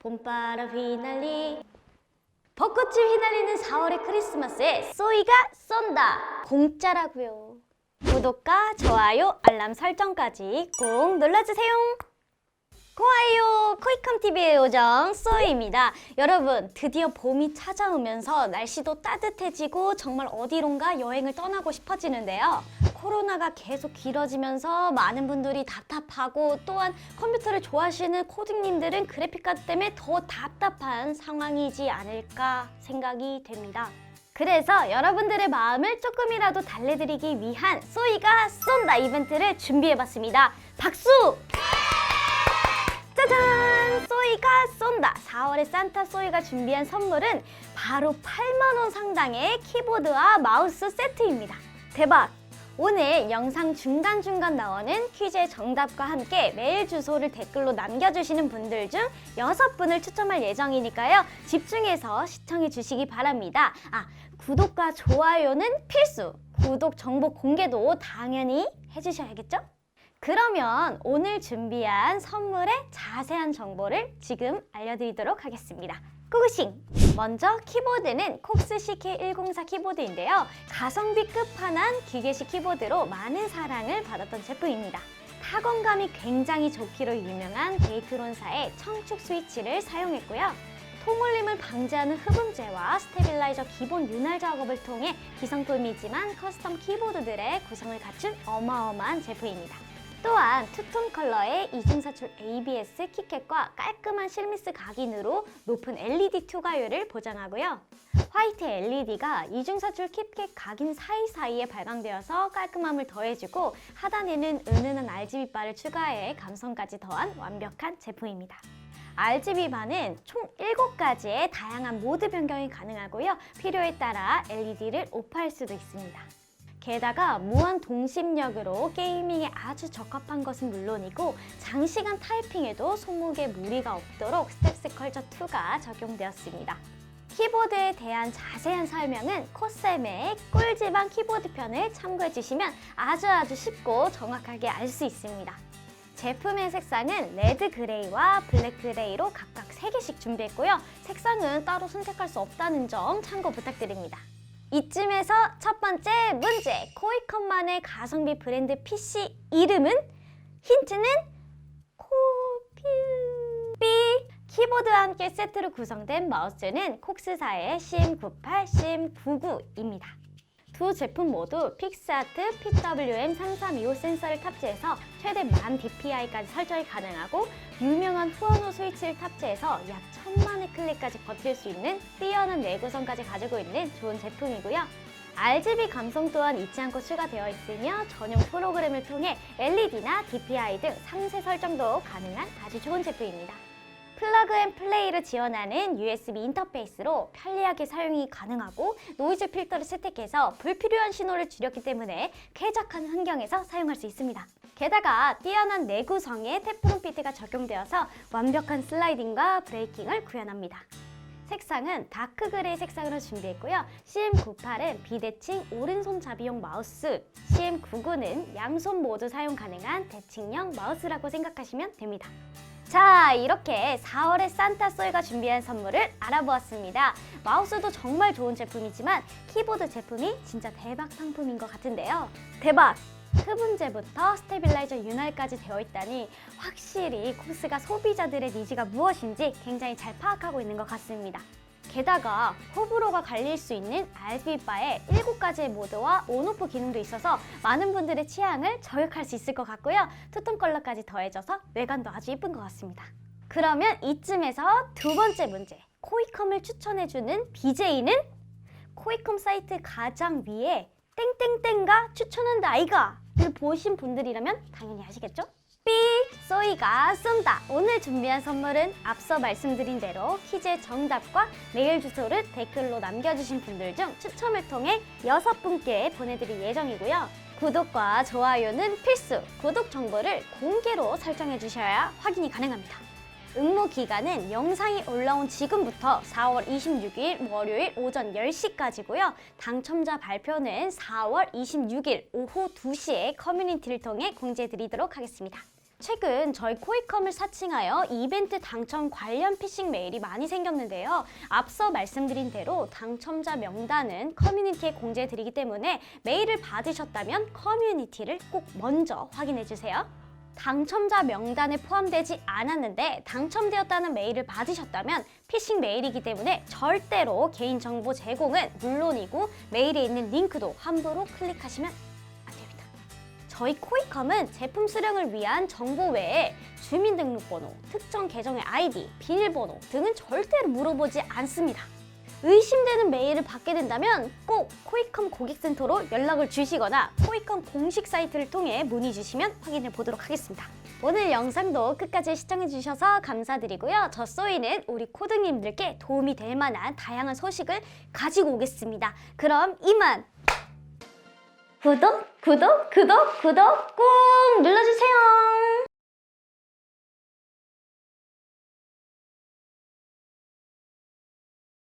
봄바람 휘날리 벚꽃이 휘날리는 4월의 크리스마스에 쏘이가 쏜다. 공짜라고요. 구독과 좋아요 알람 설정까지 꼭 눌러주세요 고아요. 코이컴TV의 요정 쏘이입니다. 여러분 드디어 봄이 찾아오면서 날씨도 따뜻해지고 정말 어디론가 여행을 떠나고 싶어지는데요. 코로나가 계속 길어지면서 많은 분들이 답답하고 또한 컴퓨터를 좋아하시는 코딩님들은 그래픽카드 때문에 더 답답한 상황이지 않을까 생각이 됩니다. 그래서 여러분들의 마음을 조금이라도 달래드리기 위한 쏘이가 쏜다 이벤트를 준비해봤습니다. 박수! 짜잔! 쏘이가 쏜다! 4월에 산타 쏘이가 준비한 선물은 바로 8만원 상당의 키보드와 마우스 세트입니다. 대박! 오늘 영상 중간중간 나오는 퀴즈의 정답과 함께 메일 주소를 댓글로 남겨주시는 분들 중 6분을 추첨할 예정이니까요. 집중해서 시청해 주시기 바랍니다. 아, 구독과 좋아요는 필수! 구독 정보 공개도 당연히 해주셔야겠죠? 그러면 오늘 준비한 선물의 자세한 정보를 지금 알려드리도록 하겠습니다. 고고싱! 먼저 키보드는 콕스 CK104 키보드인데요. 가성비 끝판왕 기계식 키보드로 많은 사랑을 받았던 제품입니다. 타건감이 굉장히 좋기로 유명한 데이트론사의 청축 스위치를 사용했고요. 통울림을 방지하는 흡음재와 스테빌라이저 기본 윤활 작업을 통해 기성품이지만 커스텀 키보드들의 구성을 갖춘 어마어마한 제품입니다. 또한 투톤 컬러의 이중사출 ABS 키캣과 깔끔한 실미스 각인으로 높은 LED 투과율을 보장하고요. 화이트 LED가 이중사출 키캣 각인 사이사이에 발광되어서 깔끔함을 더해주고 하단에는 은은한 RGB 바를 추가해 감성까지 더한 완벽한 제품입니다. RGB바는 총 7가지의 다양한 모드 변경이 가능하고요. 필요에 따라 LED를 오프할 수도 있습니다. 게다가 무한 동심력으로 게이밍에 아주 적합한 것은 물론이고 장시간 타이핑에도 손목에 무리가 없도록 스텝스 컬처 2가 적용되었습니다. 키보드에 대한 자세한 설명은 코쌤의 꿀지방 키보드 편을 참고해 주시면 아주 아주 쉽고 정확하게 알 수 있습니다. 제품의 색상은 레드 그레이와 블랙 그레이로 각각 3개씩 준비했고요. 색상은 따로 선택할 수 없다는 점 참고 부탁드립니다. 이쯤에서 첫 번째 문제. 코이컴만의 가성비 브랜드 PC 이름은? 힌트는 코퓨. B. 키보드와 함께 세트로 구성된 마우스는 콕스사의 CM98, CM99입니다. 두 제품 모두 픽스아트 PWM3325 센서를 탑재해서 최대 만 DPI까지 설정이 가능하고 유명한 후원호 스위치를 탑재해서 약 천만의 클릭까지 버틸 수 있는 뛰어난 내구성까지 가지고 있는 좋은 제품이고요. RGB 감성 또한 잊지 않고 추가되어 있으며 전용 프로그램을 통해 LED나 DPI 등 상세 설정도 가능한 아주 좋은 제품입니다. 플러그 앤 플레이를 지원하는 USB 인터페이스로 편리하게 사용이 가능하고 노이즈 필터를 채택해서 불필요한 신호를 줄였기 때문에 쾌적한 환경에서 사용할 수 있습니다. 게다가 뛰어난 내구성의 테프론 피트가 적용되어서 완벽한 슬라이딩과 브레이킹을 구현합니다. 색상은 다크 그레이 색상으로 준비했고요. CM98은 비대칭 오른손 잡이용 마우스, CM99는 양손 모두 사용 가능한 대칭형 마우스라고 생각하시면 됩니다. 자, 이렇게 4월에 산타소이가 준비한 선물을 알아보았습니다. 마우스도 정말 좋은 제품이지만 키보드 제품이 진짜 대박 상품인 것 같은데요. 대박! 흡음재부터 스테빌라이저 윤활까지 되어 있다니 확실히 코스가 소비자들의 니즈가 무엇인지 굉장히 잘 파악하고 있는 것 같습니다. 게다가 호불호가 갈릴 수 있는 RGB바에 7가지의 모드와 온오프 기능도 있어서 많은 분들의 취향을 저격할 수 있을 것 같고요. 투톤 컬러까지 더해져서 외관도 아주 예쁜 것 같습니다. 그러면 이쯤에서 두 번째 문제. 코이컴을 추천해주는 BJ는 코이컴 사이트 가장 위에 땡땡땡가 추천한다 아이가 를 보신 분들이라면 당연히 아시겠죠? 삐! 쏘이가 쏜다! 오늘 준비한 선물은 앞서 말씀드린 대로 퀴즈의 정답과 메일 주소를 댓글로 남겨주신 분들 중 추첨을 통해 여섯 분께 보내드릴 예정이고요. 구독과 좋아요는 필수! 구독 정보를 공개로 설정해 주셔야 확인이 가능합니다. 응모 기간은 영상이 올라온 지금부터 4월 26일 월요일 오전 10시까지고요. 당첨자 발표는 4월 26일 오후 2시에 커뮤니티를 통해 공지해 드리도록 하겠습니다. 최근 저희 코이컴을 사칭하여 이벤트 당첨 관련 피싱 메일이 많이 생겼는데요. 앞서 말씀드린 대로 당첨자 명단은 커뮤니티에 공지해드리기 때문에 메일을 받으셨다면 커뮤니티를 꼭 먼저 확인해 주세요. 당첨자 명단에 포함되지 않았는데 당첨되었다는 메일을 받으셨다면 피싱 메일이기 때문에 절대로 개인정보 제공은 물론이고 메일에 있는 링크도 함부로 클릭하시면. 저희 코이컴은 제품 수령을 위한 정보 외에 주민등록번호, 특정 계정의 아이디, 비밀번호 등은 절대로 물어보지 않습니다. 의심되는 메일을 받게 된다면 꼭 코이컴 고객센터로 연락을 주시거나 코이컴 공식 사이트를 통해 문의 주시면 확인해 보도록 하겠습니다. 오늘 영상도 끝까지 시청해 주셔서 감사드리고요. 저 쏘이는 우리 코드님들께 도움이 될 만한 다양한 소식을 가지고 오겠습니다. 그럼 이만 구독, 구독, 구독, 구독 꾹 눌러주세요.